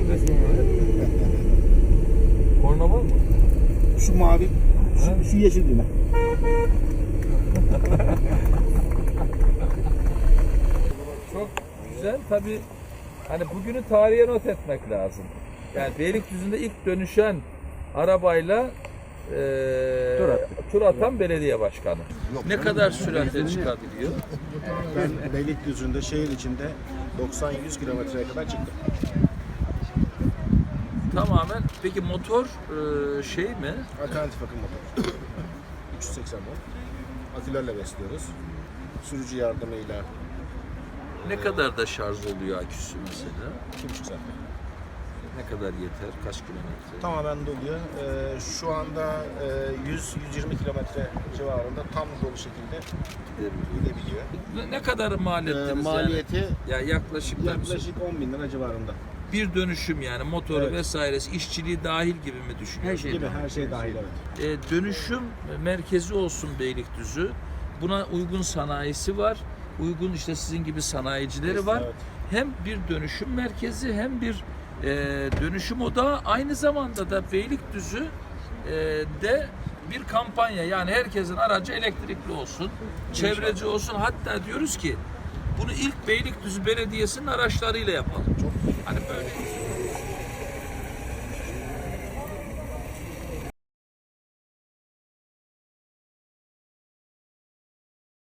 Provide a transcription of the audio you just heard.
düzgün ya. Korna var mı? Şu mavi, şu, şu yeşil düğme. Çok güzel. Tabii hani bugünü tarihe not etmek lazım. Yani Beylikdüzü'nde ilk dönüşen arabayla eee Tur tur atan belediye başkanı. ne kadar süratle çıkabiliyor? Ben Beylikdüzü'nde şehir içinde 90-100 kilometreye kadar çıktım. Tamamen. Peki motor eee, şey mi? Alternatif akım motor. 380 volt. Akülerle besliyoruz. Sürücü yardımıyla Ne kadar da şarj oluyor aküsü mesela? 2,5 saat. Ne kadar yeter? Kaç kilometre? Tamamen doluyor. Ee, şu anda e, 100-120 kilometre civarında tam dolu şekilde Gidebiliyor. gidebiliyor. Ne- Ne kadar mal Ee, ettiniz maliyeti yani? Ya yaklaşık, da yaklaşık 10 bin lira civarında. Bir dönüşüm yani motoru Evet. vesairesi, işçiliği dahil gibi mi düşünüyorsunuz? Gibi her şey dahil evet. E, dönüşüm merkezi olsun Beylikdüzü. Buna uygun sanayisi var. Uygun işte sizin gibi sanayicileri var. Evet. Hem bir dönüşüm merkezi hem bir e, dönüşüm odağı aynı zamanda da Beylikdüzü e, de bir kampanya yani herkesin aracı elektrikli olsun, çevreci olsun. Hatta diyoruz ki bunu ilk Beylikdüzü Belediyesi'nin araçlarıyla yapalım. Hani böyle